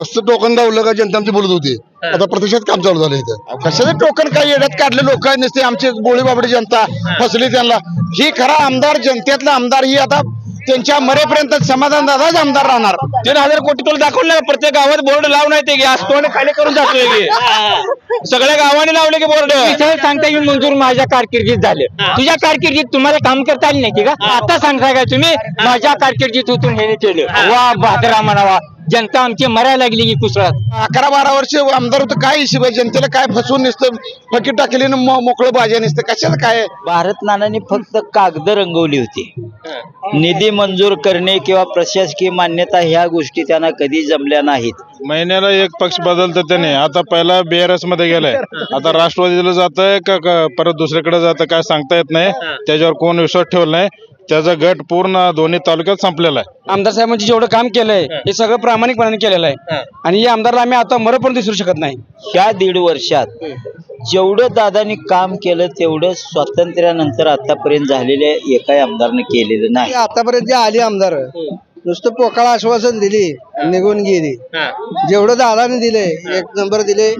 नुसतं टोकन दावलं का जनता आमची बोलत होती. आता प्रत्यक्षात काम चालू झालं इथं. कशाचं टोकन काही येड्यात काढले लोक नसते आमचे गोळी बाबडी जनता फसली त्यांना. ही खरा आमदार जनतेतला आमदार ही आता त्यांच्या मरेपर्यंत समाधान दादाच आमदार राहणार. तीन हजार कोटी तुला दाखवलं ना प्रत्येक गावात बोर्ड लावून आहे ते. की आज तोंड खाली करून जातोय की सगळ्या गावाने लावले की बोर्ड. सांगता येईल मंजूर माझ्या कारकिर्दीत झालं. तुझ्या कारकिर्दीत तुम्हाला काम करता आली नाही की का आता सांगता का तुम्ही? माझ्या कारकिर्दीत उतरून हे केलं. वा बहादरा म्हणावा. जनता आमची मरायला लागली की कुसळात. अकरा बारा वर्ष आमदार होतं काय हिशोब आहे? जनतेला काय फसवून नसतं फकीर टाकली मोकळं भाज्या नसतं. कशाला काय? भारत नानांनी फक्त कागद रंगवली होती. निधी मंजूर करणे किंवा प्रशासकीय मान्यता ह्या गोष्टी त्यांना कधी जमल्या नाहीत. महिन्याला एक पक्ष बदलतं त्याने आता पहिला बीआरएसमध्ये गेलाय. आता राष्ट्रवादीला जात आहे का का परत दुसरीकडे जातं काय सांगता येत नाही. त्याच्यावर कोण विश्वास ठेवला नाही. त्याचा गट पूर्ण दोन्ही तालुक्यात संपलेला आहे. आमदार साहेबांची जेवढं काम केलंय हे. सगळं प्रामाणिकपणाने केलेलं आहे. आणि या आमदारला आम्ही आता मरपर्यंत विसरू शकत नाही. ह्या दीड वर्षात जेवढं दादानी काम केलं तेवढं स्वातंत्र्यानंतर आतापर्यंत झालेल्या एकाही आमदारनं केलेलं नाही. आतापर्यंत जे आली आमदार नुसतं पोकाळ आश्वासन दिली निघून गेली. जेवढं दादाने दिले एक नंबर दिले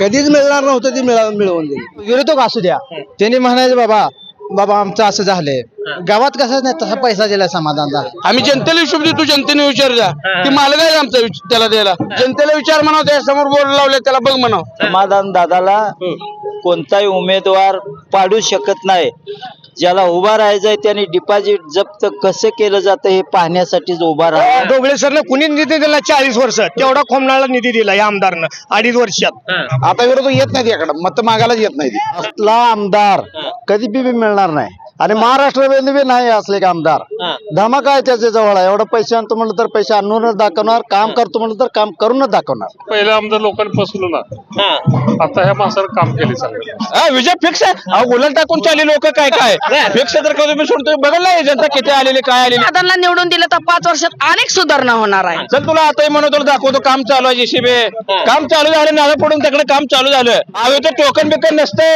कधीच मिळणार नव्हतं ते मिळा- मिळवून दिले. विरोधक असू द्या. त्यांनी म्हणायचं बाबा बाबा आमचं असं झालंय. गावात कसं नाही तसा पैसा दिला समाधान झाला आम्ही जनतेला हिशोब देतो जनतेने विचार द्या. की मालक आहे आमचा विच- त्याला द्यायला. जनतेला विचार म्हणाव त्या समोर बोर्ड लावले त्याला बघ म्हणाव. समाधान दादाला कोणताही उमेदवार पाडू शकत नाही. ज्याला उभा राहायचंय त्याने डिपॉझिट जप्त कसं केलं जातं हे पाहण्यासाठीच उभा राहा डोबळे सरनं कुणी निधी दिला चाळीस वर्ष? तेवढा खोमनाला निधी दिला या आमदारनं अडीच वर्षात. आता विरोध येत नाही याकडे. मत मागायलाच येत नाही. असला आमदार कधी बी मिळणार नाही. आणि महाराष्ट्रामध्ये बी नाही असले का आमदार? धमाका आहे त्याच्याजवळ आहे. एवढं पैसे आणतो म्हणलं तर पैसे आणूनच दाखवणार काम करतो म्हणलं तर काम करूनच दाखवणार. पहिल्या आमदार लोकांनी फसवलं ना. आता ह्या माणसानं काम केले चांगलं. हा विजय फिक्स आहे. गुलाल टाकून चालले लोक काय काय? फिक्स तर का तुम्ही सोडतोय बघा नाही जनता किती आलेली काय आलेली. दादांना निवडून दिलं तर पाच वर्षात अनेक सुधारणा होणार आहे. चल तुला आताही म्हणून तुला दाखवतो काम चालू आहे जेसीबी काम चालू झालं नारळ पडून तिकडे काम चालू झालं. अहो इथं टोकन बिकन नसते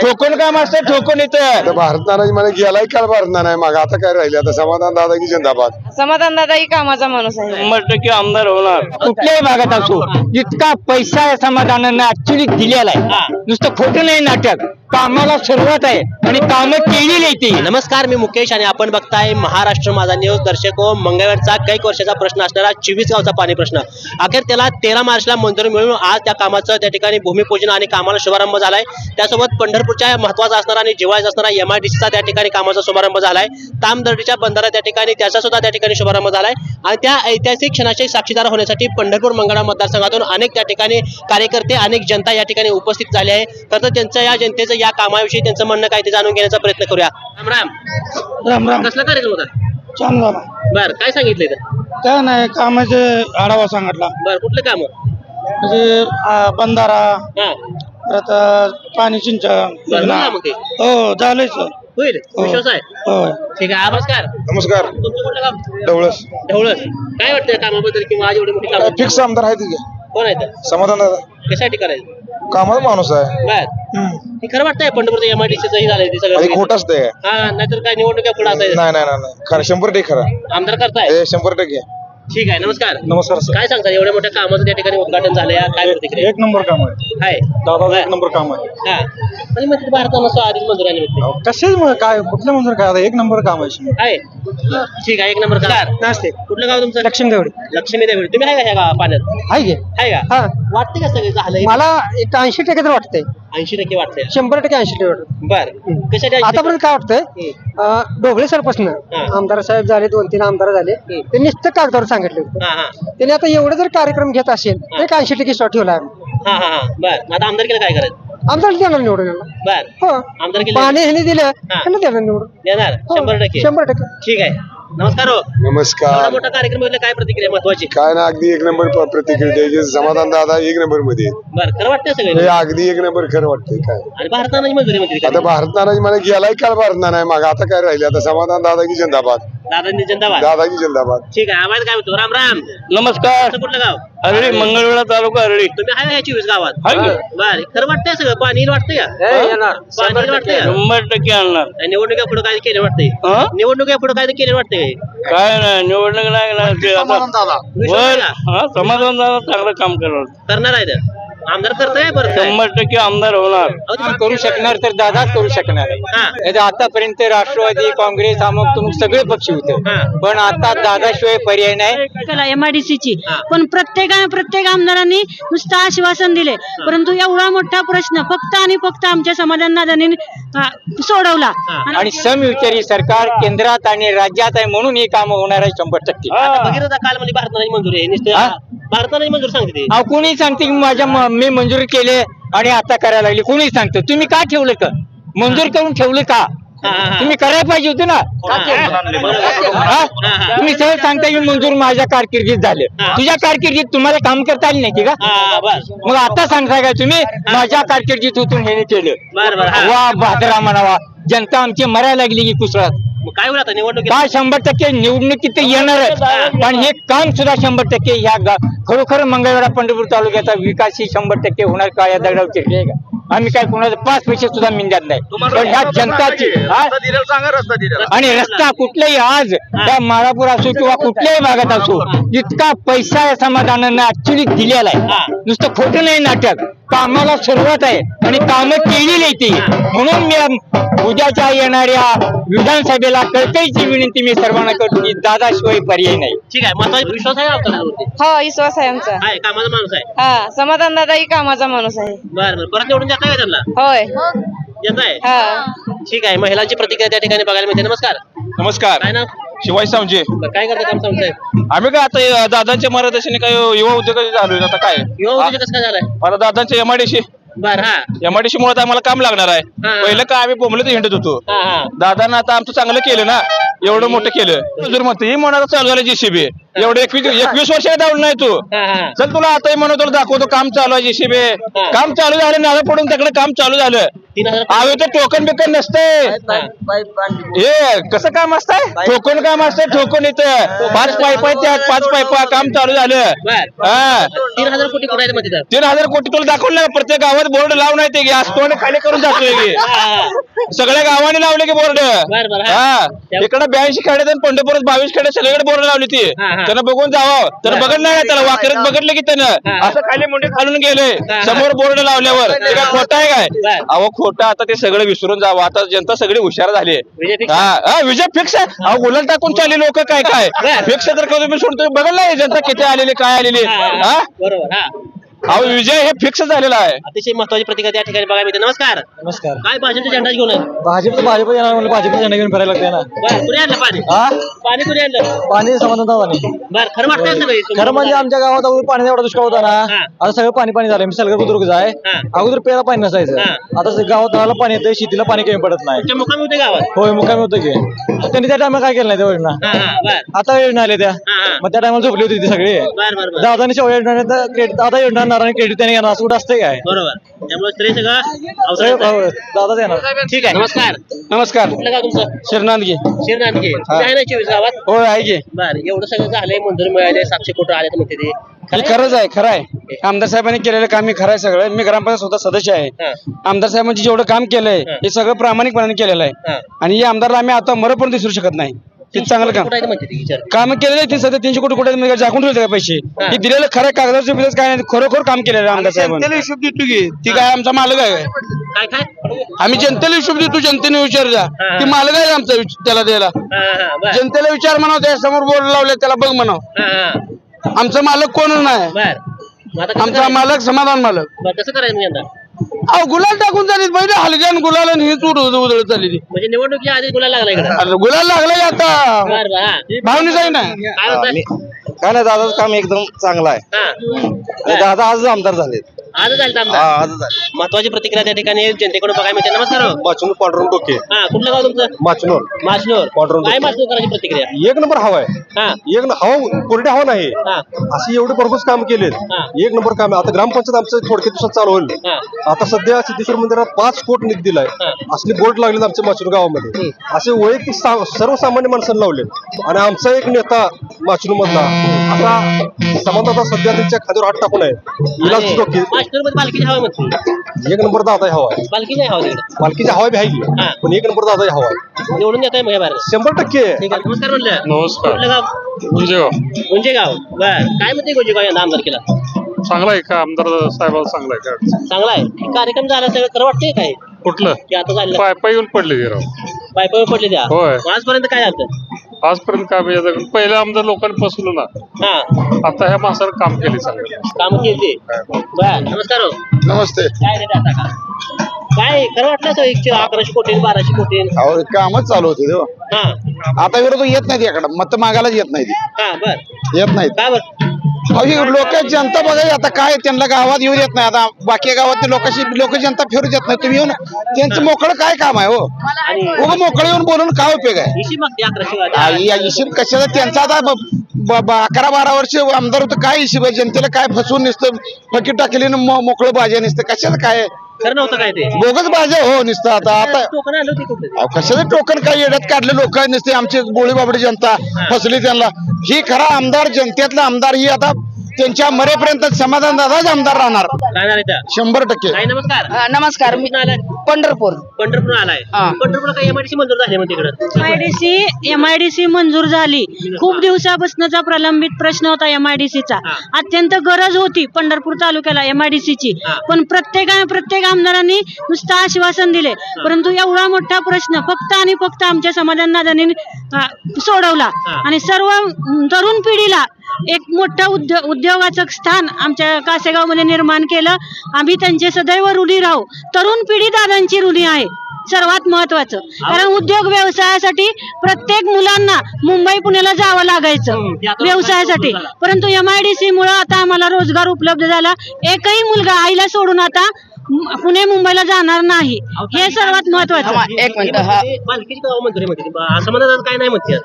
ठोकून काम असते ठोकून इथं. आता भारत नानाजी मला गेलाय काल भारत नाना मग. आता काय राहिले आता समाधान दादा की जिंदाबाद. समाधान दादा ही कामाचा माणूस आहे. शंभर टक्के आमदार होणार. कुठल्याही भागात असो जितका पैसा आहे समाधानानं ऍक्च्युली दिलेला आहे नुसतं खोटं नाही नाटक कामाला सुरुवात आहे आणि कामं केलेली आहे ती. नमस्कार मी मुकेश आणि आपण बघताय महाराष्ट्र माझा न्यूज दर्शक हो, मंगळवारचा कैक वर्षाचा प्रश्न असणारा चोवीस गावचा पाणी प्रश्न. अखेर त्याला तेरा मार्चला मंजुरी मिळून आज त्या कामाचं त्या ठिकाणी भूमिपूजन आणि कामाला शुभारंभ झालाय. त्यासोबत पंढरपूरच्या महत्त्वाचा असणारा आणि जिव्हाळ्याचा असणारा एम आय डी त्या ठिकाणी कामाचा शुभारंभ झालाय. तामदर्डीच्या बंधारा त्या ठिकाणी त्याचा सुद्धा त्या ठिकाणी शुभारंभ झालाय. आणि त्या ऐतिहासिक क्षणाचे साक्षीदार होण्यासाठी पंढरपूर मंगळा मतदारसंघातून अनेक त्या ठिकाणी कार्यकर्ते अनेक जनता या ठिकाणी उपस्थित झाली आहे. तर त्यांचं या जनतेचं या कामाविषयी त्यांचं म्हणणं काय ते जाणून घेण्याचा प्रयत्न करूया. राम राम. कसला कार्यक्रम होता? छान झाला. बर काय सांगितलं इथं? काय नाही कामाचे आढावा सांगितला. बर कुठलं काम? म्हणजे आ, बंधारा हा. परत पाणी सिंचन मग ते? हो झालंय सर. होईल. विश्वास आहे. होय ठीक आहे. नमस्कार नमस्कार. तुमचं कुठलं काम? डवळस ढवळस. काय वाटतं या कामाबद्दल किंवा आज एवढी मोठी काम? फिक्स आमदार आहे तिथे कोण आहे तर समाधान कशासाठी करायचं? कामाचा माणूस आहे. बर. हे खरं वाटतंय पंढरपूरचं एमआयडीसीचं हे झालंय ते आणि सगळं. खोट असते हा नाहीतर काय निवडणुका पुढे असायचं नाही नाही नाही, नाही. खरं शंभर टक्के खरं. आमदार करताय? हे शंभर टक्के. ठीक आहे नमस्कार. नमस्कार सर. काय सांगता एवढ्या मोठ्या कामाचं त्या ठिकाणी उद्घाटन झालंय काय प्रतिक्रिया एक नंबर काम आहे. आहे दादा एक नंबर काम आहे. हा. आणि मग तिथे कशाच काय कुठल्या मंजूर? काय आता एक नंबर काम आहे आहे ठीक आहे एक नंबर कार नसते कुठलं गाव तुमचं? लक्ष्मी देवडी लक्ष्मी देवी तुम्ही आहे का ह्या गावा पाण्यात? आहे की. आहे का? हा. वाटते का सगळे झालंय? मला एक ऐंशी टक्के तर वाटतंय. ऐंशी टक्के वाटतंय. शंभर टक्के ऐंशी टक्के वाटत बर कशासाठी 80% आतापर्यंत काय वाटतंय? अं, ढोबळे सरपासून आमदार साहेब झाले दोन तीन आमदार झाले. ते नुसतं कागदावर सांगितले होते. हा हा. त्याने आता एवढं जर कार्यक्रम घेत असेल तर एक ऐंशी टक्के शॉट ठेवला आहे हा हा हा. बर. मग आता आमदार केलं काय करायचं आमदार देणार निवडून याला. बर. हो. आमदार केलं पाणी ह्याने दिलं ह्यानं देणार निवडून. देणार. हो, शंभर टक्के. शंभर टक्के. ठीक आहे. नमस्कार हो. एवढा नमस्कार मोठा कार्यक्रम बघितला काय प्रतिक्रिया महत्वाची? काय ना अगदी एक नंबर प- प्रतिक्रिया द्यायची. समाधान दादा एक नंबरमध्ये आहे. बर खरं वाटतंय हे सगळे अगदी एक नंबर खरं वाटतंय काय. आणि भारतानं मंजुरी मंत्री आता भारत नानाजी मला गेलाय काल भारत नाना मग. आता काय राहिले? आता समाधान दादा की जिंदाबाद. दादांनी जिंदाबाद. दादाजी जिंदाबाद. ठीक आहे आवाज काय म्हणतो राम राम. नमस्कार. कुठलं गाव? अरळी मंगळवेढा तालुका अरळी तुम्ही आहे या चोवीस गावात? की? बर खरं वाटतंय सगळं? पाणी वाटतंय का? पाणी वाटतंय का? शंभर टक्के आणणार. आणि निवडणुका पुढे काय केलं वाटतंय? हा? निवडणुका पुढे काय केलं वाटतंय? काय नाही निवडणूक नाही ना ते आता. समाधान दादा. चांगलं काम करणार. करणार आहे तर आमदार करतोय बरं? शंभर टक्के आमदार होणार. करू शकणार तर दादाच करू शकणार. आहे हा. नाही तर आतापर्यंत राष्ट्रवादी काँग्रेस अमुक तुमुक सगळे पक्ष होते. हा. पण आता दादाशिवाय पर्याय नाही. एमआयडीसीची हा. पण प्रत्येक प्रत्येक आमदारांनी नुसतं आश्वासन दिले परंतु एवढा मोठा प्रश्न फक्त आणि फक्त आमच्या समाधान दादांनी सोडवला. आणि आणि समविचारी सरकार केंद्रात आणि राज्यात आहे म्हणून ही कामं होणार आहे शंभर टक्के. आता भगीरथ काल म्हणजे भारताने मंजुरी आहे. नुसतं भारताने मंजूर सांगते ते. अहो कोणी सांगते की माझ्या म- मी मंजूर केले आणि आता करायला लागली. कोणी सांगतं? तुम्ही का ठेवलं का मंजूर करून ठेवलं का. तुम्ही करायला पाहिजे होते ना. हा? तुम्ही सहज सांगता की मंजूर माझ्या कारकिर्दीत झालं. तुझ्या कारकिर्दीत तुम्हाला काम करता आली नाही की का? हा बस. मग आता सांगताय का तुम्ही? माझ्या कारकिर्दीत होतून हे केलं. बर बर. हा. वा भादरा म्हणावा. जनता आमची मरायला लागली की कुसळात. मग काय होईल आता? निवडणुकीत काय शंभर टक्के निवडणुकीत ते येणारच पण हे काम सुद्धा शंभर टक्के ह्या गा- खरोखर मंगळवेढा पंढरपूर तालुक्याचा विकास ही शंभर टक्के होणार का या दगडावर चिरली का आम्ही काय कोणाचं पाच पैसे सुद्धा मिळत नाही. पण ह्या जनताची हा? आणि रस्ता कुठलाही आज त्या माळापूर असो किंवा कुठल्याही भागात असो इतका पैसा या समाधानानं ऍक्च्युली दिलेला आहे. नुसतं खोटं नाही नाटक. कामाला सुरुवात आहे आणि कामं केलेली आहे ती. म्हणून मी आम- उद्याच्या येणाऱ्या विधानसभेला कळकळीची विनंती मी सर्वांना करतो की दादाशिवाय पर्याय नाही. ठीक आहे. महत्त्वाचा विश्वास आहे आपल्याला? हो विश्वास आहे आमचा. आहे. कामाचा माणूस आहे. हा समाधान दादा ही कामाचा माणूस आहे. बर बर. परत निवडून जाताय का त्यांना? होय. येत आहे? हा. ठीक आहे. महिलांची प्रतिक्रिया त्या ठिकाणी बघायला मिळते. नमस्कार. नमस्कार. काय ना शिवाय सावजे बरं, काय करता काम सांगताय आम्ही काय आता दादांच्या मार्गदर्शनाने काय युवा उद्योगाची झालोय आता काय? युवा उद्योजक कसं काय झालाय? मला दादांच्या एमआयडीसी बर हा. एमआयडीसी मुळे आम्हाला काम लागणार आहे. हा. पहिलं काय आम्ही बोंबलत हिंडत होतो. हा हा. दादानं आता आमचं चांगलं केलं ना एवढं मोठं केलं. मजूर म्हणतो ही म्हणत चालू झालं जेसीबी एवढं एकवीस एकवीस वर्ष डाऊन नाही तू. हा हा. चल तुला आता म्हणून तुला दाखवतो काम चालू आहे जेसीबी काम चालू झालं नाला पडून त्याकडे काम चालू झालं. तीन हजार आवे तर टोकन बिकन नसते हे कसं काम असतंय? ठोकून काम असतंय ठोकून इथं. पाच पाईप आहेत त्यात पाच पाईप काम चालू झालं. बर. हा. हजार कोटी कुठे आहेत तीन हजार कोटी तुला दाखवलं ना प्रत्येक गावात बोर्ड लावून आहे ते गॅस तोंड खाली करून जातोय की? सगळ्या गावाने लावले की बोर्ड. बर, बर, हा. हा. इकडे ब्याऐंशी खेड्यात आणि पंढरपुरात बावीस खेड्यात सगळीकडे बोर्ड लावली ती. हा, हा. त्यानं बघून जावं. त्यानं बघत नाही त्याला वाकरत बघितलं की त्यानं. हा. असं खाली मुंडे खालून गेले. हा. समोर बोर्ड लावल्यावर. ते काय खोटं आहे काय? बर. अहो खोटं आता ते सगळं विसरून जावं. आता जनता सगळी हुशार झाली. विजय fix हा. हा, विजय फिक्स आहे. अहो गुलाल टाकून चालले लोक काय काय? बर. फिक्स तर का तुम्ही सोडतो बघा नाही जनता किती आलेली काय आलेली. बरोबर. हा. yeah. अहो विजय हे फिक्स झालेला आहे. अतिशय महत्वाची प्रतिक्रिया त्या ठिकाणी बघायला मिळते. नमस्कार. नमस्कार. काय भाजपचा झेंडा घेऊन आहे? भाजप भाजप येणार म्हणलं भाजप झेंडा घेऊन फिरायला लागते ना. बर कुणी आणलं पाणी? हा पाणी कुणी आणलं? पाणी समाधान दादाने. बर खरं वाटतंय सगळं खरं म्हणजे आमच्या गावात अगोदर पाणी एवढा दुष्काळ होता ना हा. आता सगळं पाणी पाणी झालं मी सलगर बुद्रुक आहे हा. अगोदर प्यायला पाणी नसायचं. हा. आता सगळं गावात नळाला पाणी येतं शेतीला पाणी कमी पडत नाही. तुमच्या मुकामी होते गावात? होय मुकामी होतं की. त्यांनी त्या टायमा काय केलं नाही त्या योजना? हा हा बर. आता योजना आल्या त्या. हा, हा. मग त्या टायमाला झोपली होती ती सगळी. बर बर बर. दादाने शेवया योजना क्रेडिट दादा योजना आणणार आणि क्रेडिट त्याने घेणार. असं कुठं असतंय काय? बरोबर. त्यामुळे स्त्री सगळं सगळं अवसर दादाच येणार. ठीक आहे. नमस्कार. नमस्कार. कुठलं गाव तुमचं? शिरनांदगी. शिरनांदगी. ना चोवीस गावात? होय आहे की. बर एवढं सगळं झालंय मंजुरी मिळाले सातशे कोटी आले म्हणते ते. हे खरंच आहे खरं आहे. आमदार साहेबांनी केलेलं काम हे खरं आहे सगळं. मी ग्रामपंचायत स्वतः सदस्य आहे. हा. आमदार साहेबांची जेवढं काम केलंय हा. सगळं प्रामाणिकपणाने केलेलं हा. आहे आणि हे आमदारला आम्ही आता मरपर्यंत विसरू शकत नाही. ते चांगलं काम. कुठं काम केलेलं आहे ते सध्या तीनशे कोटी कोटी मध्ये झाकून ठेवले का पैसे. हा. हे दिलेलं खरं कागदाचं बिलच काय नाही खरोखर काम केलेलं आहे आमदार साहेबांनी. हिशोब देतो की ती काय आमचा मालक आहे. काय काय? आम्ही जनतेला हिशोब देतो जनतेने विचार जा हा. ती मालक आहे आमचा विच- त्याला द्यायला. हा हा बर. जनतेला विचार म्हणाव त्या समोर बोर्ड लावले त्याला बघ म्हणाव. हा हा. आमचा मालक कोण नाही. बर. मग आता कसं आमचा करायचं? मालक समाधान मालक. बरं, कसं करायचं मग यंदा? अहो गुलाल टाकून झाली पहिले हलग्यान गुलाल आणि ही चूड उधळत चालली म्हणजे निवडणुकीच्या आधी गुलाल लागला इकडे. अरे गुलाल लागलाय आता. बर बर हा. भावनी जाई ना काय म्हणताय? काय नाही दादाचं काम एकदम चांगलं आहे. हा. आणि दादा आजच आमदार झाले आज झालं आमदार महत्वाची प्रतिक्रिया त्या ठिकाणी जनतेकडून बघायला मिळते. नमस्कार हो. माचून पांढरून डोके. हा कुठलं गाव तुमचं? माचनूर माचनूर पांडुरंग काय डोके. माचनूर करायची प्रतिक्रिया? एक नंबर हवा आहे. हा. एक न- हवा कोरडे हवा नाही. हा. अशी एवढे भरपूर काम केलेत. हा. एक नंबर काम. आहे आता ग्रामपंचायत आमचं थोडक्या दिवसात चालू होईल. हा. आता सध्या सिद्धेश्वर मंदिरात पाच कोट निधी दिलाय. हा. असले बोर्ड लागलेत आमच्या माचूर गावामध्ये. असे वैयक्तिक सा- सर्वसामान्य माणसांना लावले आणि आमचा एक नेता माचूर मधला आता समाजाचा सध्या त्यांच्या खात्यावर हात टाकून आहे. विलास डोके. माचनूरमध्ये पालखीची हवा म्हणते. एक नंबर दादा हवा आहे. हवा तिकडे पालखीची हवा बी आहे की, हा. पण एक नंबर दादा हवा आहे. निवडून येत आहे मग बाहेर शंभर टक्के. ठीक आहे. नमस्कार म्हणलं. नमस्कार. कुठलं गाव? गुंजेगाव. गुंजे गाव बर. काय म्हणते गुंजे गाव यंदा आमदार केला चांगला आहे का? आमदार साहेबाला चांगला आहे का? चांगला आहे. कार्यक्रम झाला सगळं. खरं वाटतंय काय? कुठलं? की आता झालं पाय पाय येऊन पडले ते राव. पायपावर पडले त्या होय. आजपर्यंत काय झालं आजपर्यंत काय म्हणजे पहिल्या आमदार लोकांनी फसवलं ना. हा. आता ह्या माणसानं काम केले चांगलं. काम केली. बर नमस्कार हो. नमस्ते. काय रे आता का? काय खरं वाटलं तो एकशे अकराशे कोटी बाराशे कोटी अहो कामच चालू होते हो. हा. आता विरोध येत नाहीत याकडे. मत मागायलाच येत नाही हा बर. येत नाहीत. काय बर? ही लोक जनता बघा आता काय त्यांना गावात येऊ देत नाही. आता बाकी गावात लोकांशी लोक जनता फिरू देत नाही. तुम्ही येऊन त्यांचं मोकळं काय काम आहे हो? उगं मोकळं येऊन बोलून काय उपयोग आहे? हिशेब कशाचा त्यांचा आता अकरा बारा वर्ष आमदार होतं काय हिशेब आहे जनतेला काय फसवून नुसतं फकीर टाकली मोकळं भाज्या नुसतं. कशाचं काय? खरं नव्हतं काय ते? बोगस भाज्या हो नुसतं आता आता टोकन आलं होती कुठे अहो, कशाचं टोकन? काय येड्यात काढले लोक नसते आमची गोळी बाबडी जनता फसली त्यांना. ही खरा आमदार जनतेतला आमदार ही आता त्यांच्या मरेपर्यंत समाधान दादाच आमदार राहणार. शंभर टक्के. काय नमस्कार. नमस्कार मी कुठून आलाय? पंढरपूर. पंढरपूर आलाय. हा. पंढरपूरला काय एमआयडीसी मंजूर झाले मग तिकडं एमआयडीसी एमआयडीसी मंजूर झाली. खूप दिवसापासूनचा प्रलंबित प्रश्न होता एमआयडीसीचा हा. अत्यंत गरज होती पंढरपूर तालुक्याला एमआयडीसीची हा. पण प्रत्येका प्रत्येक आमदारांनी नुसतं आश्वासन दिले. परंतु एवढा मोठा प्रश्न फक्त आणि फक्त आमच्या समाधान दादांनी सोडवला. हा. आणि सर्व अं, तरुण पिढीला एक मोठं उद्योग उद्योगाचं स्थान आमच्या कासेगावमध्ये निर्माण केलं. आम्ही त्यांचे सदैव ऋणी राहू. तरुण पिढी दादांची ऋणी आहे. सर्वात महत्वाचं. कारण उद्योग व्यवसायासाठी प्रत्येक मुलांना मुंबई पुण्याला जावं लागायचं. हम्म, ते आता व्यवसायासाठी. झाला. परंतु एमआयडीसी मुळे आता आम्हाला रोजगार उपलब्ध झाला. एकही मुलगा आईला सोडून आता पुणे मुंबईला जाणार नाही. हे सर्वात महत्वाचं एक मिनिट हा. गाव म्हणते असं काय नाही म्हणते.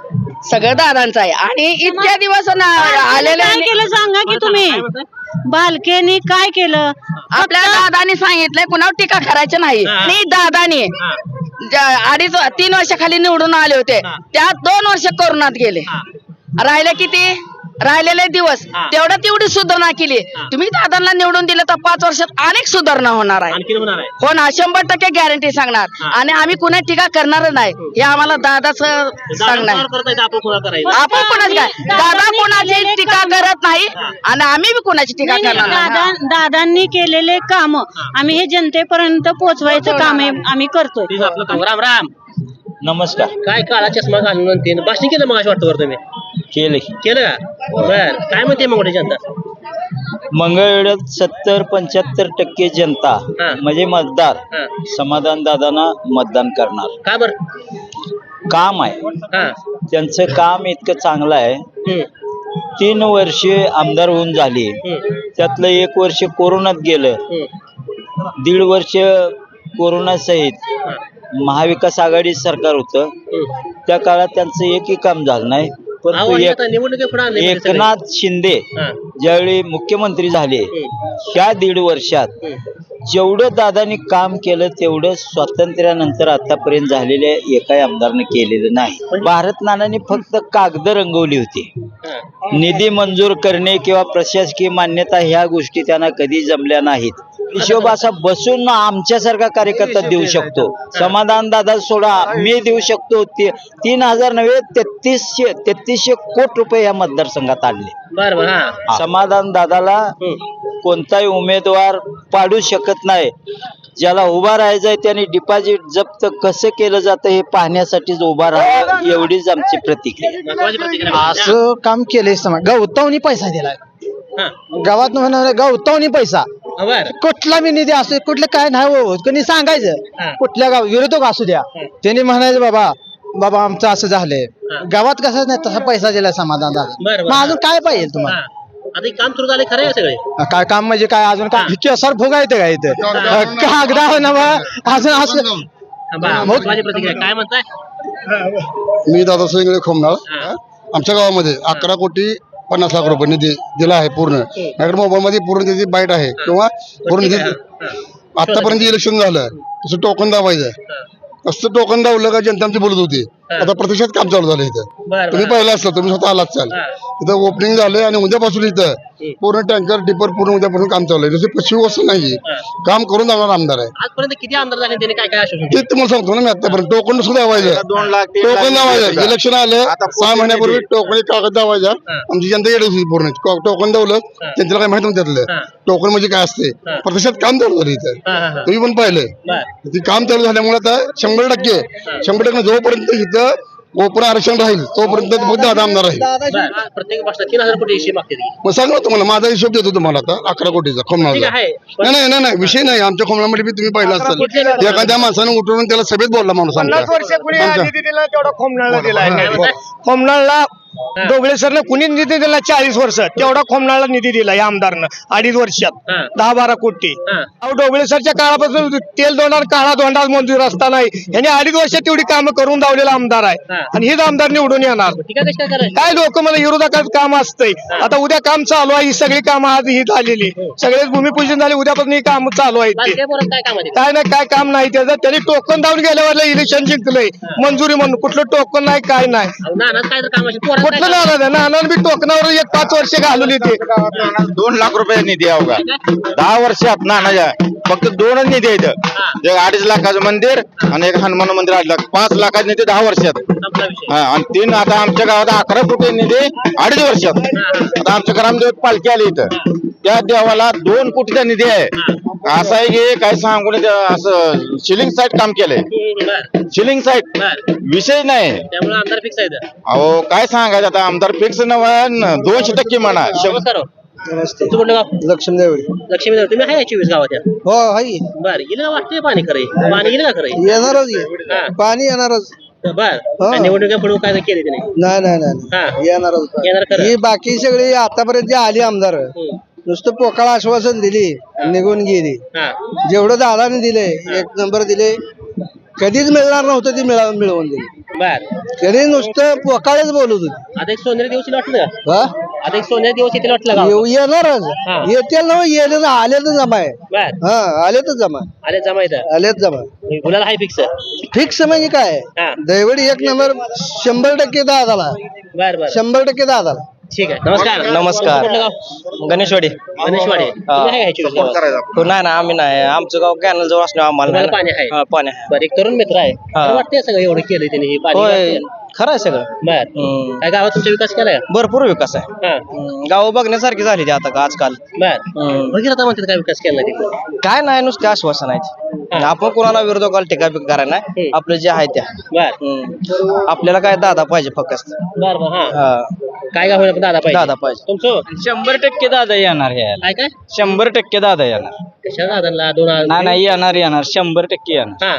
सगळं दादांचं आहे. आणि इतक्या दिवस आलेले काय केलं सांगा की तुम्ही? बालकेनी काय केलं? आपल्या दादाने सांगितलंय कुणावर टीका करायची नाही. आणि दादाने अडीच तीन वर्षाखाली निवडून आले होते. त्यात दोन वर्ष कोरोनात गेले. राहिले किती? राहिलेले दिवस. हा. तेवढं तेवढी सुधारणा केली. हा. तुम्ही दादांना निवडून दिलं तर पाच वर्षात अनेक सुधारणा होणार आहे. आणखी होणार आहे. हो ना शंभर टक्के गॅरंटी सांगणार. हा. आणि आम्ही कुणा टीका करणार नाही. हे. आम्हाला दादाच सांगणार. दादा करता येतं, आपण कोणा करायचं. आपण कोणाची काय? दादा कोणाची टीका करत नाही आणि आम्ही बी कोणाची टीका नाही, नाही, करणार नाही. दादा दादांनी केलेले काम आम्ही हे जनतेपर्यंत पोहोचवायचं काम आहे आम्ही करतोय. तेच आपलं काम. राम राम. नमस्कार. काय काळा चष्मा घालून आणि ते भाषण केलं मग वाटतं बरं तुम्ही? केले केलं का? बर. काय म्हणते मग जनता? मंगळवेढ्यात सत्तर पंच्याहत्तर टक्के जनता हा. म्हणजे मतदार हा. समाधान दादांना मतदान करणार. का बर? काम आहे. हा. त्यांचं काम इतकं चांगलं आहे. हम्म, तीन वर्षे आमदार होऊन झाली. हम्म, त्यातलं एक वर्ष कोरोनात गेलं. हम्म, दीड वर्ष कोरोना सहित हा, महाविकास आघाडी सरकार होतं. त्या काळात त्यांचं एकही काम झालं नाही परंतु एक म्हणजे. एकनाथ शिंदे ज्यावेळी मुख्यमंत्री झाले ह्या दीड वर्षात. जेवढं दादानी काम केलं तेवढं स्वातंत्र्यानंतर आतापर्यंत झालेल्या एकाही आमदारने केलेलं नाही भारत नानांनी फक्त कागद रंगवली होती. निधी मंजूर करणे किंवा प्रशासकीय मान्यता ह्या गोष्टी त्यांना कधी जमल्या नाहीत हिशोब असा बसून आमच्यासारखा कार्यकर्ता देऊ शकतो. समाधान दादा सोडा मी देऊ शकतो. ते- तीन हजार नव्हे तेहतीसशे तेहतीसशे कोटी रुपये या मतदारसंघात आणले. हा. समाधान दादाला. कोणताही उमेदवार पाडू शकत नाही. ज्याला उभा राहायचंय त्याने डिपॉझिट जप्त कसं केलं जातं हे पाहण्यासाठीच उभा राहावं एवढीच आमची प्रतिक्रिया. असं काम केलंय समा गवतावनी पैसा दिलाय. हा. गावात म्हणा गवतावनी पैसा. हा, बर. कुठला बी निधी असो कुठलं काय नाही हो कोणी सांगायचं. हा. कुठल्या गाव विरोधक असू द्या. त्यांनी म्हणायचं बाबा बाबा आमचं असं झालंय. हा. गावात कसं नाही तसा पैसा दिलाय समाधान बरं. मग अजून काय पाहिजे तुम्हाला? हा. आता हे काम सुरू झाले खरं सगळे? काय काम म्हणजे काय? अजून काय? केसर फुगा येते का इथं कागदा ना बा, अजून असं माझी प्रतिक्रिया काय म्हणताय? मी दादा इंगळे खोमनाळ आमच्या गावामध्ये अकरा कोटी पन्नास लाख रुपये निधी दिला आहे पूर्ण. माझ्याकडे मोबाईल मध्ये पूर्ण त्याची बाईट आहे किंवा पूर्ण आतापर्यंत इलेक्शन झालं. तसं टोकन दाबायचं. असं टोकन दावलं का जनता आमची बोलत होती. आता प्रत्यक्षात काम चालू झालं इथं. बरं, तुम्ही पाहिलं असलं तुम्ही स्वतः आलात चाल. इथं ओपनिंग झालंय आणि उद्यापासून इथं पूर्ण टँकर टिपर पूर्ण उद्यापासून काम चालू आहे. जसं पश्चिम वस्त नाही काम करून जाणार आमदार आहे. आजपर्यंत किती आमदार झाले त्यांनी काय काय आश्वासन ते तुम्हाला सांगतो ना मी आतापर्यंत. टोकन सुद्धा दावायचं दोन लाख तीन टोकन लाख दावायचं इलेक्शन आलं आता सहा महिन्यापूर्वी टोकन एक कागद दावायचा आमची जनता येडे होती पूर्ण. को- टोकन दावलं त्यांच्याला काही माहीत नव्हतं त्यातलं. टोकन म्हणजे काय असते? प्रत्यक्षात काम चालू झालं इथं. हा, हा, हा. तुम्ही पण पाहिलंय बर. ते काम चालू झाल्यामुळे आता शंभर टक्के शंभर टक्के जोपर्यंत इथं आरक्षण राहील तोपर्यंत फक्त दादा आमदार राहील. बर प्रत्येक भाषणात तीन हजार कोटी हिशे मागते ती. मग सांगा तुम्हाला माझा हिशोब देतो तुम्हाला आता अकरा कोटीचा ठीक आहे नाही नाही नाही नाही विषय नाही आमच्या खोमनामध्ये बी तुम्ही पाहिलं असेल. एखाद्या माणसानं उठवून त्याला सभेत बोलला माणूस आमच्या. तेवढा खोमनाळला? खोमनाळला डोबळे सरने कुणी निधी दिला चाळीस वर्ष. तेवढा खोमनाळला निधी दिला या आमदारनं अडीच वर्षात. हा. दहा बारा कोटी. हा. अहो डोबळे सरच्या काळापासून तेल दोंडार काळा दोंडार मंजूर रस्ता नाही. यांनी अडीच वर्ष तेवढी कामं करून दावलेला आमदार आहे. हा. आणि हेच आमदार निवडून येणार. काय लोक मला विरोधकात काम असतंय? आता उद्या काम चालू आहे ही सगळी कामं आज ही झालेली. सगळेच भूमिपूजन झाले उद्यापासून ही काम चालू आहेत काय नाही काय काम नाही त्याचं. त्यांनी टोकन दावून गेल्यावर इलेक्शन जिंकलंय. मंजुरी म्हणून. कुठलं टोकन नाही काय नाही. कुठलं नाना नानानं बी टोकनावर एक पाच वर्ष घालवली ते. दोन लाख रुपये निधी बघा. दहा वर्षात नानाच्या फक्त दोनच निधी आहेत. एक अडीच लाखाचं मंदिर आणि एक हनुमान मंदिर अडीच लाख. पाच लाखाचा निधी दहा वर्षात. हा, आणि तीन आता आमच्या गावात अकरा कोटी निधी अडीच वर्षात. आता आमच्या ग्रामदेवत पालखी आली इथं. त्या देवाला दोन कोटीचा निधी आहे. असं आहे की काय सांगू नये, त्या असं शिलिंग साईट काम केलंय. बर शिलिंग साईट बर विषय नाही. त्यामुळे आमदार फिक्स आहे इथं. अहो काय सांगायचं आता? आमदार फिक्स नव्हे दोनशे टक्के म्हणा. शंभर नमस्कार हो. तुमचं कुठलं गाव लक्ष्मी देवडी लक्ष्मी देव तुम्ही आहे चोवीस गावात या हो हाय बर गेलं का वाटतंय पाणी खरंय पाणी गेलं का खरंय येणारच हा. पाणी येणारच. बर. काय निवडणुका पुढे काय केले त्याने नाही नाही नाही. हा. येणारच. येणार खरं. ही बाकी सगळी आतापर्यंत जी आली आमदार हम्म. नुसतं पोकाळ आश्वासन दिली निघून गेली. हा. जेवढं दादाने दिले एक नंबर दिले कधीच मिळणार नव्हतं ती मिळा मिळवून दिली. बर. कधी नुसतं पोकाळच बोलत होती. आता एक सोनेरी का हा? आता एक सोनेरी येऊ- येणारच. हा. येतील ना येले ना. आले तर जमा आहे. बर. हा आले तर जमा. आले जमा इथं. आलेच जमा. गुलाला हाय फिक्स फिक्स म्हणजे काय? हा. दैवडी एक नंबर शंभर टक्के दादाला. बर बर. शंभर टक्के दादाला. ठीक आहे. नमस्कार नमस्कार. कुठलं गाव? गणेशवाडी. गणेशवाडी. तुम्ही आहे का नाही ना आम्ही नाही. आमचं गाव कॅनल जवळ असल्यावर आम्हाला तुम्हाला नाही. पाणी आहे. हा, पाणी आहे. बर एक तरुण मित्र आहे. हा. वाटतंय सगळं एवढं केलंय त्यांनी? हे पाणी होय. खरं आहे सगळं. बर. हम्म. काय गावात तुमचा विकास केलाय? का? भरपूर विकास आहे. हा. हम्म, गावं बघण्यासारखी झाली ती आता का आजकाल. बर. हम्म. भगीरथा म्हणतात काय विकास केला तिकडे काय नाही नुसते आश्वासन आहेत. आपण कोणाला विरोधकाला टीका बिका करायला नाही. हम्म. आपलं जे आहे त्या. बर. हम्म. आपल्याला काय दादा पाहिजे फक्त. बर बर हा. हा, काय गाव पण दादा पाहिजे. दादा पाहिजे. तुमचं? शंभर टक्के दादा येणार हे काय काय? शंभर टक्के दादा येणार. कशा दादांना दोन हजार- नाही नाही येणार येणार. शंभर टक्के येणार. हा.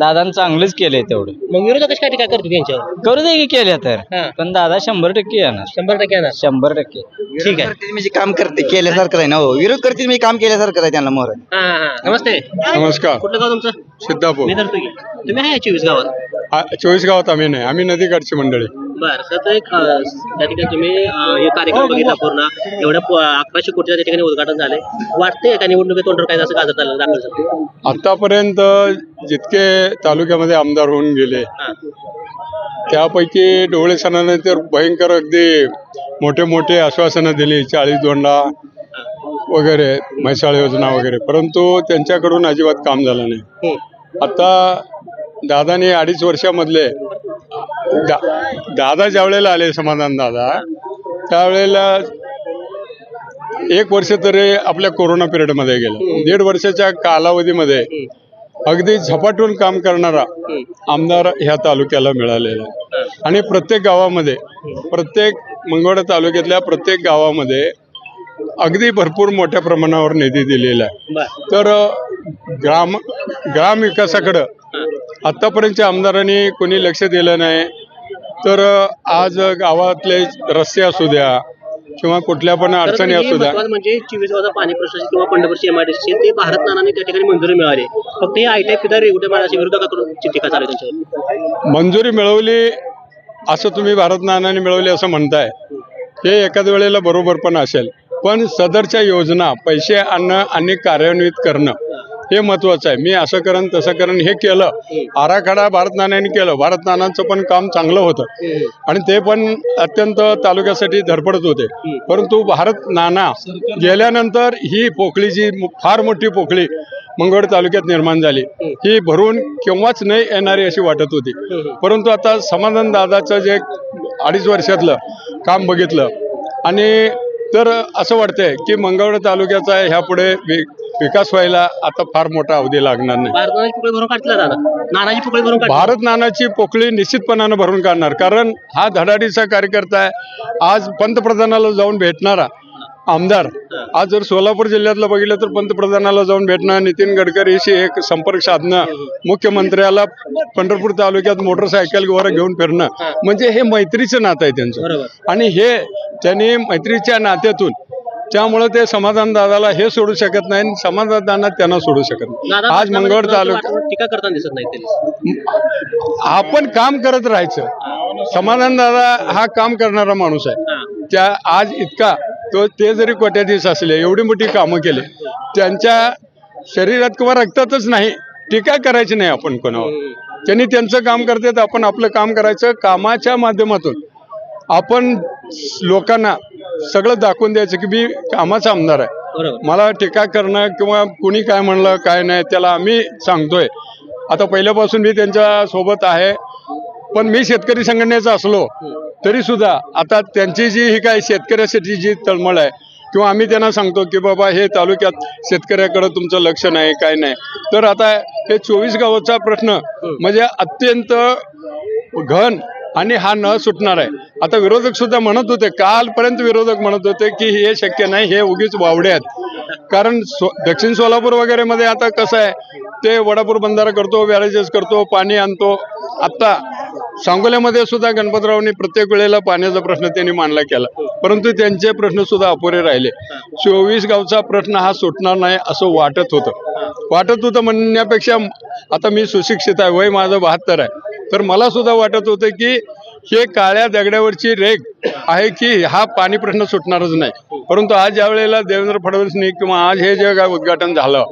दादानं चांगलंच केलंय तेवढं. मग विरोधक कशी काय टीका करतो त्यांच्यावर करू दे की केल्या तर. हा. पण दादा शंभर टक्के येणार. शंभर टक्के येणार. शंभर टक्के. ठीक आहे. म्हणजे काम करते केल्यासारखं आहे ना हो. विरोध करते मी काम केल्यासारखं आहे त्यांना मोहर हा हा हा. नमस्ते. नमस्कार. कुठलं गाव तुमचं? सिद्धापूर. मी धरतो की. तुम्ही आहे चोवीस गावात? आ- चोवीस गावात आम्ही नाही. आम्ही नदीकाठची मंडळी. बर तर तो एक अं, त्या ठिकाणी तुम्ही अं, हे कार्यक्रम बघितला पूर्ण. एवढ्या प- अकराशे कोटीचं त्या ठिकाणी उद्घाटन झाले वाटतंय का निवडणुकीत काय असं गाजर चाललं दाखल झालं आतापर्यंत जितके तालुक्यामध्ये आमदार होऊन गेले हा. त्यापैकी डोळे सणाने तर भयंकर अगदी मोठे मोठे आश्वासनं दिली चाळीस दोंडा वगैरे म्हैसाळ योजना वगैरे. परंतु त्यांच्याकडून अजिबात काम झालं नाही. हम्म. आता दादाने अडीच वर्षामधले दा दादा ज्या वेळेला आले समाधान दादा त्यावेळेला एक वर्ष तरी आपल्या कोरोना पिरियडमध्ये गेलं. दीड वर्षाच्या कालावधीमध्ये अगदी झपाटून काम करणारा आमदार ह्या तालुक्याला मिळालेला आहे. आणि प्रत्येक गावामध्ये प्रत्येक मंगळवेढा तालुक्यातल्या प्रत्येक गावामध्ये अगदी भरपूर मोठ्या प्रमाणावर निधी दिलेला आहे. तर ग्राम ग्राम विकासाकडं आतापर्यंतच्या आमदारांनी कोणी लक्ष दिलं नाही. तर आज गावातले रस्ते असू द्या किंवा कुठल्या पण अडचणी हे असू द्या. म्हणजे चोवीस गावचा पाणी प्रश्न किंवा पंढरपूरची एमआयडीसी ते भारत नानाने त्या ठिकाणी मंजुरी मिळाली. फक्त हे आयटीआय पिदार रेवटे महाराज विरोधकाकडून टीका चालू त्यांच्यावर. मंजुरी मिळवली असं तुम्ही भारत नानाने मिळवली असं म्हणताय. हे एखाद्या वेळेला बरोबर पण असेल. पण सदरच्या योजना पैसे आणणं आणि कार्यान्वित करणं हे महत्वाचं आहे. मी असं करण तसं करण हे केलं. आराखडा भारत केलं. भारत पण काम चांगलं होतं. आणि ते पण अत्यंत तालुक्यासाठी धडपडत होते. परंतु भारत नाना गेल्यानंतर ही पोकळी जी फार मोठी पोकळी मंगळ तालुक्यात निर्माण झाली. ही भरून केव्हाच नाही येणारी अशी वाटत होती. परंतु आता समाधान दादाचं जे अडीच वर्षातलं काम बघितलं आणि तर असं वाटतंय की मंगळ तालुक्याचा ह्यापुढे वि- विकास व्हायला आता फार मोठा अवधी लागणार नाही. भारत नानाची पुकळी भरून काढतील दादा नानाची पुकळी भरून काढतील. भारत नानाची पोकळी निश्चितपणानं भरून काढणार. कारण हा धडाडीचा कार्यकर्ता आहे. आज पंतप्रधानाला जाऊन भेटणारा आमदार आज जर सोलापूर जिल्ह्यातलं बघितलं तर पंतप्रधानाला जाऊन भेटणं नितीन गडकरीशी एक संपर्क साधणं मुख्यमंत्र्याला पंढरपूर तालुक्यात मोटरसायकलवर घेऊन फिरणं म्हणजे हे मैत्रीचं नातं आहे त्यांचं. आणि हे त्यांनी मैत्रीच्या नात्यातून त्यामुळे ते समाधान दादाला हे सोडू शकत नाही आणि समाधान दादा त्यांना सोडू शकत नाही. आज मंगळ तालुका टीका करताना दिसत नाही आपण काम करत राहायचं. समाधान दादा हा काम करणारा माणूस आहे. त्या आज इतका तो ते जरी कोट्याधीश असले एवढी मोठी कामं केले त्यांच्या शरीरात किंवा रक्तातच नाही टीका करायची नाही आपण कोणावर. त्यांनी त्यांचं काम करतात आपण आपलं काम करायचं कामाच्या माध्यमातून. आपण लोकांना सगळं दाखवून द्यायचं की मी कामाचा आमदार आहे. मला टीका करणं किंवा कुणी काय म्हणलं काय नाही त्याला आम्ही सांगतोय. आता पहिल्यापासून मी त्यांच्यासोबत आहे. पण मी शेतकरी संघटनेचा असलो तरी सुद्धा आता त्यांची जी ही काय शेतकऱ्यासाठी जी तळमळ आहे किंवा आम्ही त्यांना सांगतो की बाबा हे तालुक्यात शेतकऱ्याकडे तुमचं लक्ष नाही काय नाही. तर आता हे चोवीस गावाचा प्रश्न म्हणजे अत्यंत घन आणि हा न सुटणार आहे. आता विरोधक सुद्धा म्हणत होते कालपर्यंत विरोधक म्हणत होते की हे शक्य नाही हे उगीच वावडे आहेत. कारण सो दक्षिण सोलापूर वगैरे मध्ये आता कसं आहे ते वडापूर बंधारा करतो बॅरेजेस करतो पाणी आणतो. आत्ता सांगोल्यामध्ये सुद्धा गणपतरावांनी प्रत्येक वेळेला पाण्याचा प्रश्न त्यांनी मांडला केला. परंतु त्यांचे प्रश्न सुद्धा अपुरे राहिले. चोवीस गावचा प्रश्न हा सुटणार नाही असं वाटत होतं. वाटत होतं म्हणण्यापेक्षा आता मी सुशिक्षित आहे वय माझं बहात्तर आहे. तर मला सुद्धा वाटत होतं की हे काळ्या दगड्यावरची रेख आहे की हा पाणी प्रश्न सुटणारच नाही. परंतु आज ज्या वेळेला देवेंद्र फडणवीसनी किंवा आज हे जे काय उद्घाटन झालं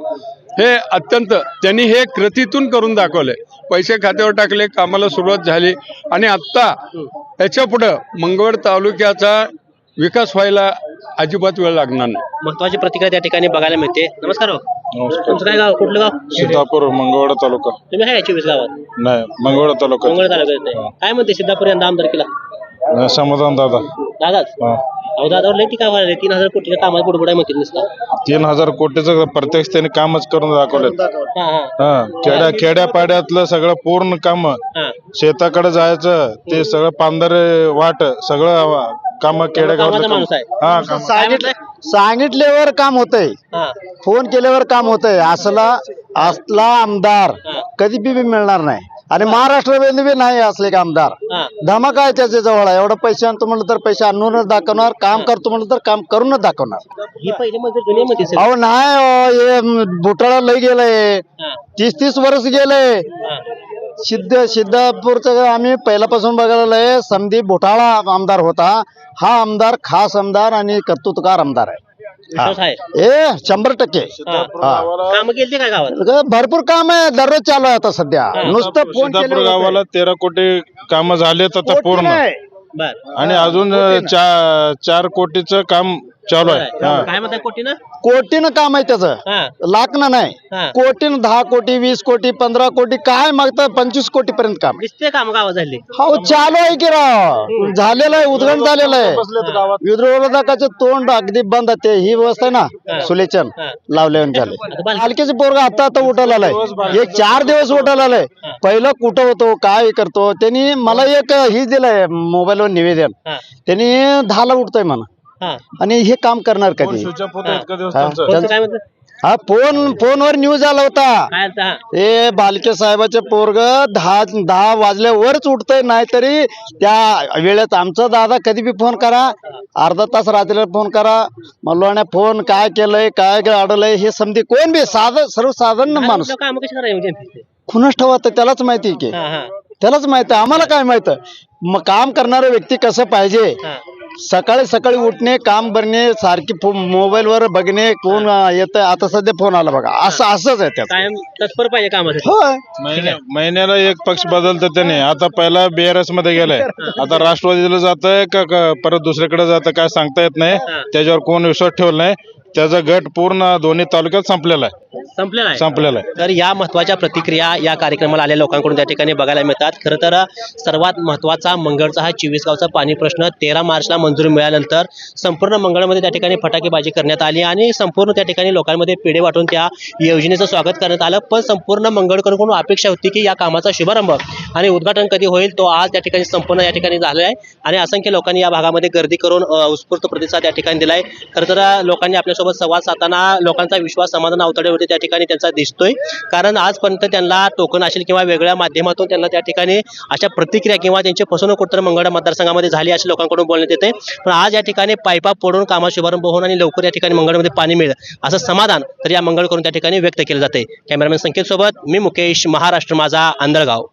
हे अत्यंत त्यांनी हे कृतीतून करून दाखवले. पैसे खात्यावर टाकले कामाला सुरुवात झाली आणि आत्ता याच्या पुढं मंगळ तालुक्याचा विकास व्हायला अजिबात वेळ लागणार नाही. महत्वाची प्रतिक्रिया त्या ठिकाणी बघायला मिळते. नमस्कार हो. तुमचं काय गाव? कुठलं गाव? सिद्धापूर मंगळवाडा तालुका. तुम्ही आहे चोवीस गावात? नाही मंगळवाडा तालुका. मंगळ तालुक्यात आहे. काय म्हणते सिद्धापूर यंदा आमदारकीला? समाधान दादा. दादाच? अहो दादावर लय टीका व्हायला तीन हजार कोटीच्या कामात बुडबुडाय म्हणते नुसतं. तीन हजार कोटीचं प्रत्यक्ष त्यांनी कामच करून दाखवलेत. हा हा. हा खेड्या खेड्यापाड्यातलं सगळं पूर्ण काम. हा. शेताकडे जायचं ते सगळं पांढरे वाट सगळं काम कामाचा माणूस आहे. हा काम? सांगितल्यावर काम होतंय. हा. फोन केल्यावर काम होतंय. असला असला आमदार. कधी बी मिळणार नाही. आणि महाराष्ट्रामध्ये बी नाही असले का आमदार? हा. धमाका आहे त्याच्याजवळ एवढं पैसे आणतो म्हणलं तर पैसे आणूनच दाखवणार. काम करतो म्हणलं तर काम करूनच दाखवणार. ही पहिले मंत्री जुने मध्ये सगळे. अहो नाही अहो, हे बुटाळा लय गेलंय. हा. तीस तीस वर्ष गेलंय. हा. सिद्ध सिद्धापूरचं आम्ही पहिल्यापासून बघायला लय संदीप घोटाळा आमदार होता. हा आमदार खास आमदार आणि कर्तृत्वकार आमदार आहे. विश्वास आहे? ए शंभर टक्के. हा. काम केली काय गावात ग- भरपूर काम आहे दररोज चालू आहे आता सध्या. नुसतं फोन सिद्धापूर गावाला तेरा कोटी काम झालेत आता पूर्ण. बर. आणि अजून चा- चार कोटीचं काम चालू आहे. हा. काय म्हणताय कोटीनं? कोटीनं काम आहे त्याचं. हा. लाखनं नाही. हा. कोटीनं दहा कोटी वीस कोटी पंधरा कोटी काय मागतं पंचवीस कोटी पर्यंत काम दिसते काम गावात झाली. हो चालू आहे की राव. झालेलं आहे उद्घाटन झालेलं आहे. विरोधकाचे तोंड अगदी बंद आहे. ते ही व्यवस्था आहे ना सुलेचन हा. लावल्यावर झाले आता बाल- पालखीचे पोरगा आता आता उठायला आलाय एक चार दिवस उठायला आलाय पहिलं कुठं होतो काय करतो त्यांनी मला एक ही दिलंय मोबाईलवर निवेदन. हा. त्यांनी दहाला उठतोय म्हणा. हा. आणि हे काम करणार कधी? हा. त्यांचं. कोणतं काय म्हणतात? हा फोन फोनवर न्यूज आला होता. काय आता? हे बालके साहेबाचे पोरग दहा दहा वाजल्यावरच उठतंय नाहीतरी त्या वेळेत आमचा दादा कधी बी फोन करा. अर्धा तास रात्रीला फोन करा. मल्लोने फोन काय केलंय काय अडलंय हे समधी कोण बी साधं सर्वसाधारण माणूस. लोकं कामं कशी? खुनच ठेवा तर त्यालाच माहिती आहे की. हा, हा, त्यालाच माहिती आहे. आम्हाला काय माहीत? मग काम करणारा व्यक्ती कसं पाहिजे? हा. सकाळी सकाळी उठणे काम करणे सारखी मोबाईल वर बघणे कोण येत आता सध्या फोन आला बघा. असं असंच आहे त्याचं. कायम तत्पर पाहिजे कामासाठी. होय. महिन्या महिन्याला एक पक्ष बदलतं त्याने. आता पहिला बीआरएसमध्ये गेलाय. आता राष्ट्रवादीला जातंय का का परत दुसरीकडे जातं काय सांगता येत नाही. त्याच्यावर कोण विश्वास ठेवला नाही. त्याचा गट पूर्ण दोन्ही तालुक्यात संपलेला आहे. संपलेला आहे. संपलेला आहे. तर या महत्त्वाच्या प्रतिक्रिया या कार्यक्रमाला आलेल्या लोकांकडून त्या ठिकाणी बघायला मिळतात. खरं तर सर्वात महत्त्वाचा मंगळचा हा चोवीस गावचा पाणी प्रश्न तेरा मार्चला मंजुरी मिळाल्यानंतर संपूर्ण मंगळमध्ये त्या ठिकाणी फटाकेबाजी करण्यात आली आणि संपूर्ण त्या ठिकाणी लोकांमध्ये पेढे वाटून त्या योजनेचं स्वागत करण्यात आलं. पण संपूर्ण मंगळकडून अपेक्षा होती की या कामाचा शुभारंभ आणि उद्घाटन कधी होईल तो आज त्या ठिकाणी संपूर्ण या ठिकाणी झालेला आहे. आणि असंख्य लोकांनी या भागामध्ये गर्दी करून उत्स्फूर्त प्रतिसाद या ठिकाणी दिलाय. खरं तर लोकांनी आपल्यासोबत संवाद साधताना लोकांचा विश्वास समाधान अवतडेवरती त्या ठिकाणी त्यांचा दिसतोय. कारण आजपर्यंत त्यांना टोकन असेल किंवा वेगळ्या माध्यमातून त्यांना त्या ठिकाणी अशा प्रतिक्रिया किंवा त्यांची फसवणूक कुठं मंगळ मतदारसंघामध्ये झाली असे लोकांकडून बोलण्यात येते. पण आज या ठिकाणी पायपा पडून कामा शुभारंभ होऊन आणि लवकर या ठिकाणी मंगळमध्ये पाणी मिळेल असं समाधान तर या मंगळ करून त्या ठिकाणी व्यक्त केलं जाते. कॅमेरामॅन संकेत सोबत मी मुकेश महाराष्ट्र माझा आंधळगाव.